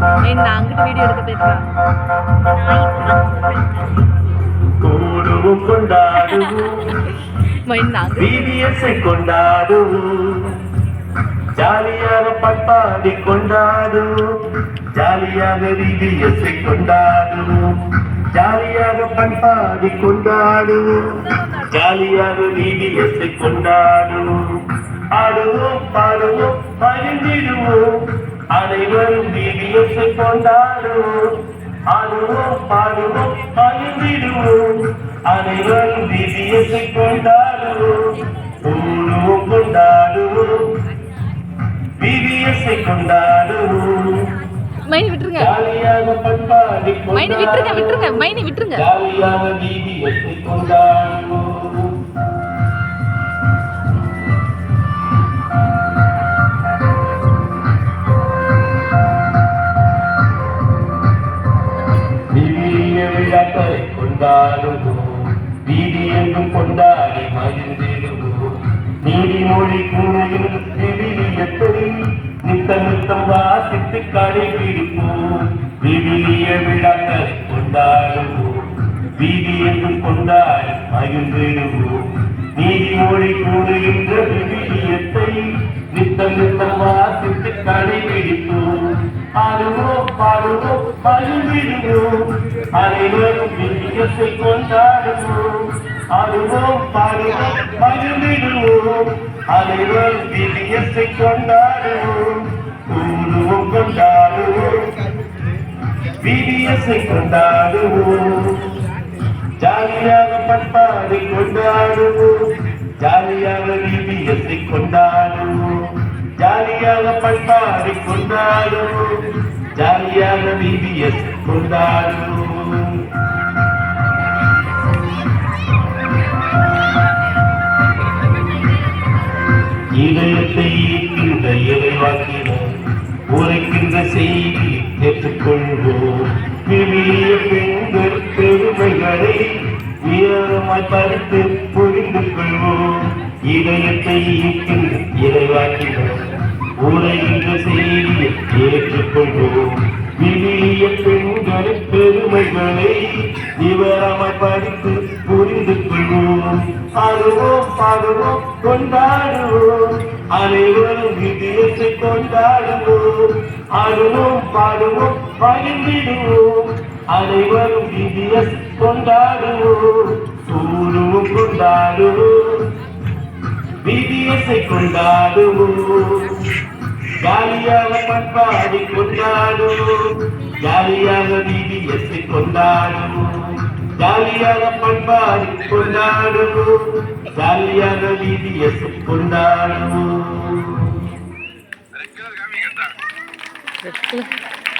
ஏய், நான் அங்கிட்டு வீடியோ எடுக்க போயிருக்கேன் கூடுவும் கொண்டாடுவோம் மைண்ட் நாங்க பிபிஎஸ்ஐ கொண்டாடுவோம் ஜாலியாக பண்பாடி கொண்டாடுவோம் ஜாலியாக பிபிஎஸ்ஐ கொண்டாடுவோம் ஜாலியாக பண்பாடி கொண்டாடுவோம் ஜாலியாக பிபிஎஸ்ஐ கொண்டாடுவோம் ஆடுவோம் பாடுவோம் பகிர்ந்திடுவோம் அனைவரும் பிபிஎஸ்ஐ கொண்டாடுவோம். ஆடுவோம் பாடுவோம் பகிர்ந்திடுவோம் அனைவரும் பிபிஎஸ்ஐ கொண்டாடுவோம். கூடுவோம் கொண்டாடுவோம். பிபிஎஸ்ஐ கொண்டாடுவோம். மைனி விட்டுருங்க. ஜாலியாக பண்பாடி மைனி விட்டுருங்க விட்டுருங்க. மைனி விட்டுருங்க. விவிலிய விழாக்களை கொண்டாடுவோம். வீதி எங்கும் கொண்டாடி மகிழ்ந்திடுவோம். நீதிமொழி கூறுகின்ற விவிலியத்தை நித்தம் நித்தம் வாசித்து கடைபிடிப்போம். விவிலிய விழாக்களை கொண்டாடுவோம். வீதி எங்கும் கொண்டாடி மகிழ்ந்திடுவோம். நீதிமொழி கூறுகின்ற விவிலியத்தை நித்தம் நித்தம் வாசித்து கடைபிடிப்போம் பாடுவோம் மகிழ்ந்திடுவோம் அனைவரும் விவிலியத்தை கொண்டாடுவோம் ஆடுவோம் பாடுவோம் மகிழ்ந்திடுவோம் அனைவரும் விவிலியத்தை கொண்டாடுவோம் கூடுவோம் கொண்டாடுவோம் விவிலியத்தை கொண்டாடுவோம் ஜாலியாக பண்பாடி கொண்டாடுவோம் ஜாலியாக விவிலியத்தை கொண்டாடுவோம் ஜாலியாக பண்பாடி கொண்டாடுவோம் ஜாலியாக பிபிஎஸ் கொண்டாடுவோம் இதயத்தை ஈர்க்கின்ற இறைவாக்கினர் உரைக்கின்ற செய்தி ஏற்றுக்கொள்வோம் விவிலிய பெண்கள் பெருமைகளை உயரமாய் படித்து புரிந்து கொள்வோம் இதயத்தை ஈர்க்கின்ற இறைவாக்கினர் உரைகின்ற செய்தியை ஏற்றுக்கொள்வோம். விவிலிய பெண்கள் பெருமைகளை விவரமாய் படித்து புரிந்து கொள்வோம் ஆடுவோம் பாடுவோம் கொண்டாடுவோம். அனைவரும் விதியத்தை கொண்டாடுவோம். ஆடுவோம் பாடுவோம் பகிர்ந்திடுவோம் அனைவரும் கொண்டாடுவோம். கொண்டாடுவோம். இயேசை கொண்டாடுவோம். ஜாலியாக பண்பாடி கொண்டாடுவோம். ஜாலியாக விதியத்தை கொண்டாடுவோம். ஜாலியாக பண்பாடி கொண்டாடுவோம். ஜாலியாக விதியத்தை கொண்டாடுவோம். Red colour